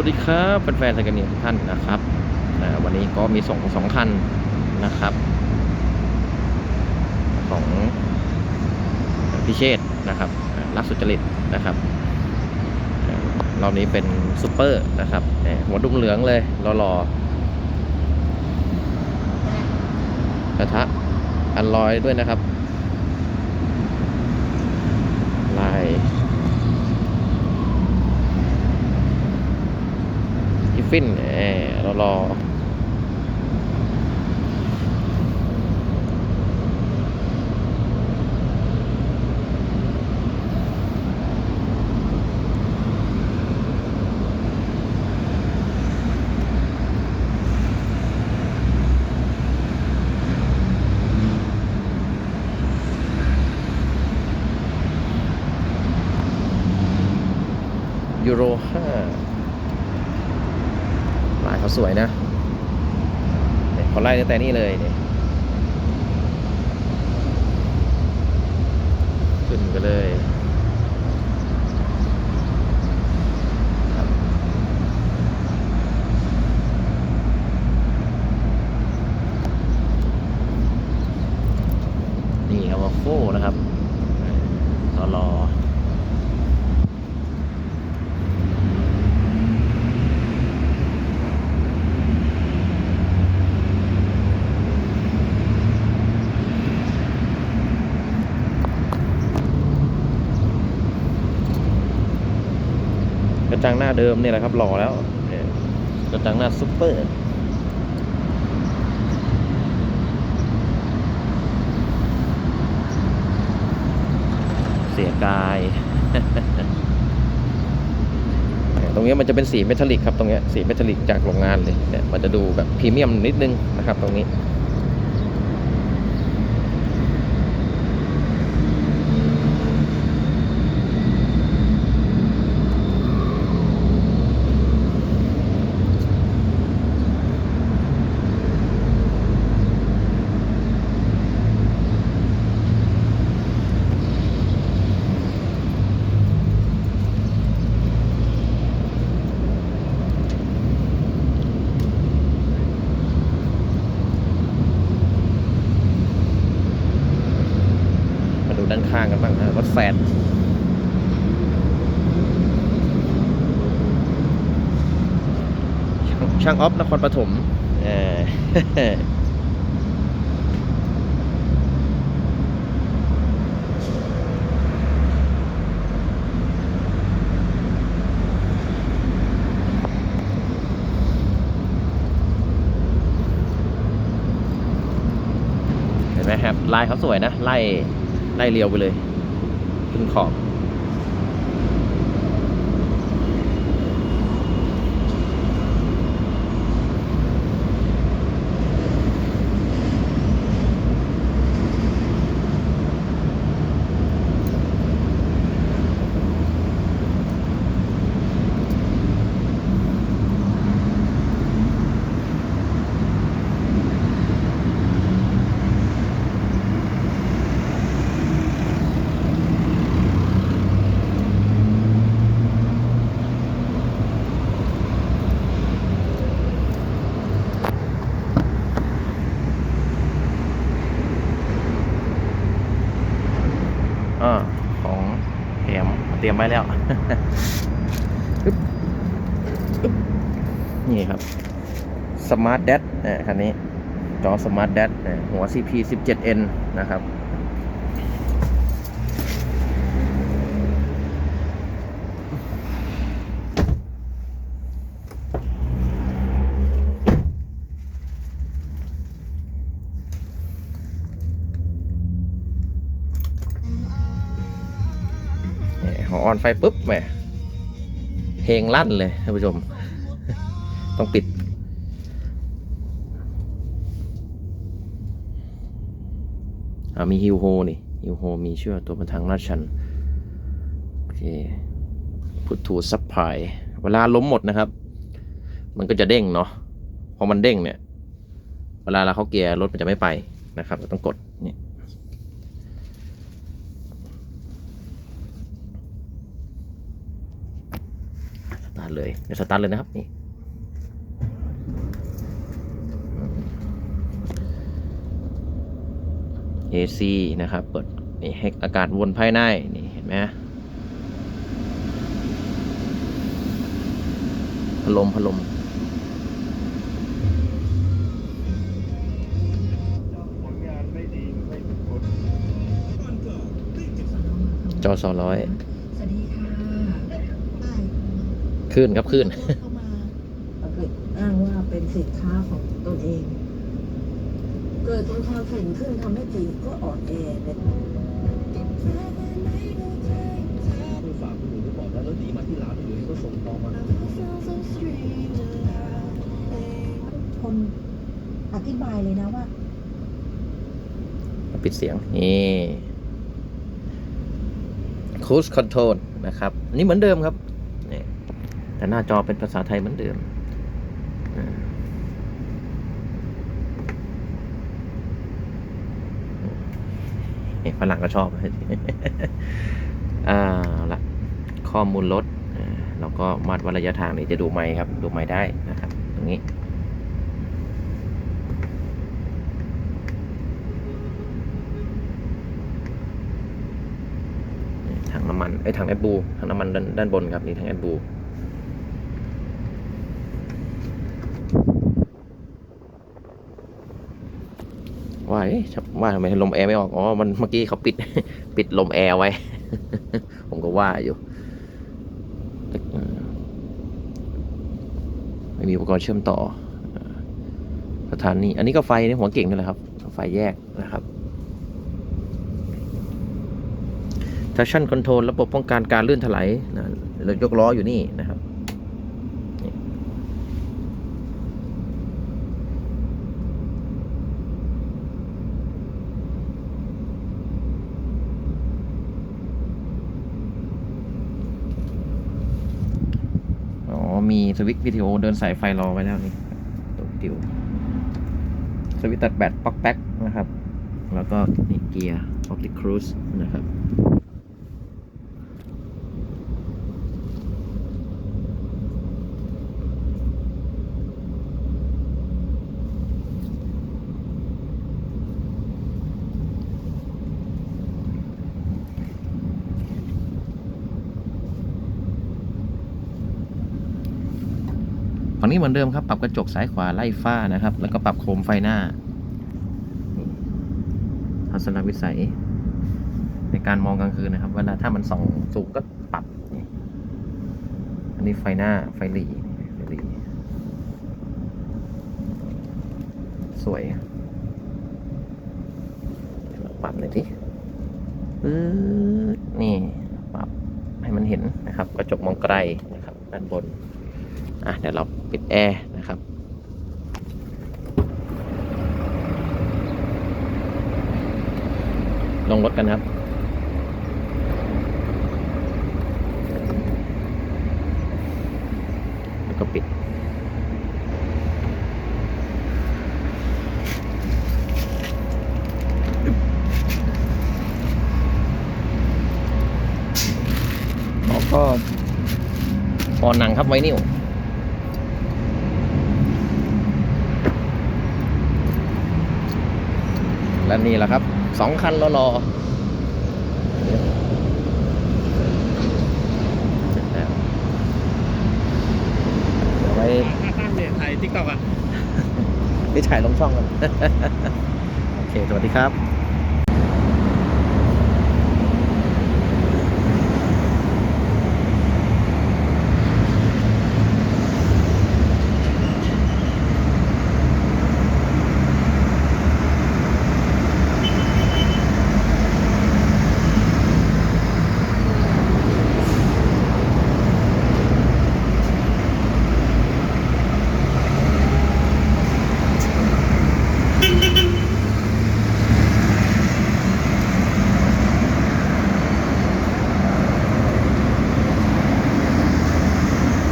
วัสดีครับแฟนๆไทยกันเนียทุกท่านนะครับวันนี้ก็มีส่งสองคันนะครับ ของพิเชษนะครับรักสุจริตนะครับเรอบนี้เป็นซูเปอร์นะครับหัวดุ้งเหลืองเลยรอๆกระทะอันลอยด้วยนะครับ ลาย ฟินเรารอยูโรห้า ลาย เขาสวยนะเขาไล่ตั้งแต่นี่เลยเนี่ยขึ้นกันเลยนี่ครับว่าโฟนะครับรอ ระจังหน้าเดิมเนี่ยแหละครับหล่อแล้วเนี่ยกระจังหน้าซุปเปอร์เสียกายเนี่ยตรงเนี้ยมันจะเป็นสีเมทัลลิกครับตรงเนี้ยสีเมทัลลิกจากโรงงานเลยเนี่ยมันจะดูแบบพรีเมียมนิดนึงนะครับตรงนี้ มางกันบ้างนะรถแฟนช่างออฟนครปฐมเห็นไหมครับลายเขาสวยนะไล่ ไล่เรียวไปเลยขึ้นขอบ อ่าของแถม เตรียมไว้แล้วนี่ครับสมาร์ทเดดคันนี้จอสมาร์ทเดดหัว CP 17N นะครับ เนี่ยหอออนไฟปุ๊บแหมเพลงลั่นเลยท่านผู้ชม ต้องปิดอ่ามีฮิวโฮนี่ฮิวโฮมีเชื่อตัวบนทางลาชันโอเคพุททูซับพลายเวลาล้มหมดนะครับ มันก็จะเด้งเนาะพอมันเด้งเนี่ย เวลาเราเขาเกียร์รถมันจะไม่ไปนะครับเราต้องกดนี่ส ร์ทเลยเดี๋ยวสตาร์ทเลยนะครับนี่เอซีนะครับ เปิดนี่ให้อากาศวนภายในนี่เห็นไหมพัดลมพัดลมจอสองร้อย สวัสดีค่ะป้าย ขึ้นครับขึ้น เข้ามาประกฤษอ้างว่าเป็นสินค้าของตนเอง เกิดราคาสูงขึ้นทำให้จีนก็อ่อนแอเป็นคือฝากคุณหนูไปบอกแล้วแล้วหนีมาที่ร้านหรือให้เขาส่งทองมา คนอธิบายเลยนะว่า ปิดเสียง นี่ Cruise Control นะครับ อันนี้เหมือนเดิมครับนี่ แต่หน้าจอเป็นภาษาไทยเหมือนเดิมฝรั่งก็ชอบอ่าละข้อมูลรถอ่าแล้วก็มาดวัดระยะทางนี่จะดูไมค์ครับ ดูไมค์ได้นะครับ ตรงนี้ถังน้ำมันไอ้ถังแอดบูถังน้ำมันด้านด้านบนครับนี่ถังแอดบู ว่าเอ๊ะว่าทำไมลมแอร์ไม่ออก อ๋อ มันเมื่อกี้เขาปิด ปิดลมแอร์ไว้ ผมก็ว่าอยู่ ไม่มีอุปกรณ์เชื่อมต่อ สถานี อันนี้ก็ไฟในหัวเก่งนี่แหละครับ ไฟแยกนะครับ traction control ระบบป้องกันการลื่นถลายนะยกล้ออยู่นี่นะครับ มีสวิตช์วิดีโอเดินสายไฟรอไว้แล้วนี่ตัววิดีโอสวิตช์ตัดแบตป๊อกแป๊กนะครับ แล้วก็นี่เกียร์ออฟติครูสนะครับ งนี้เหมือนเดิมครับ ปรับกระจกซ้ายขวาไล่ฝ้านะครับ แล้วก็ปรับโคมไฟหน้า ทัศนวิสัย ในการมองกลางคืนนะครับ เวลาถ้ามันส่องสูงก็ปรับ อันนี้ไฟหน้าไฟหลีหลีสวยปรับหน่อยทีปึ๊ดนี่ ปรับให้มันเห็นนะครับ กระจกมองไกลนะครับด้านบน อะเดี๋ยวเราปิดแอร์นะครับลงรถกันครับ แล้วก็ปิดแล้วก็พอหนังครับไว้นิ่ว และนี่แหละครับสองคันรอรอเสร็จแล้วเดี๋ยวไว้ตั้งเนี่ยถ่ายทิกตอกอะไปถ่ายลงช่องกันโอเค สวัสดีครับ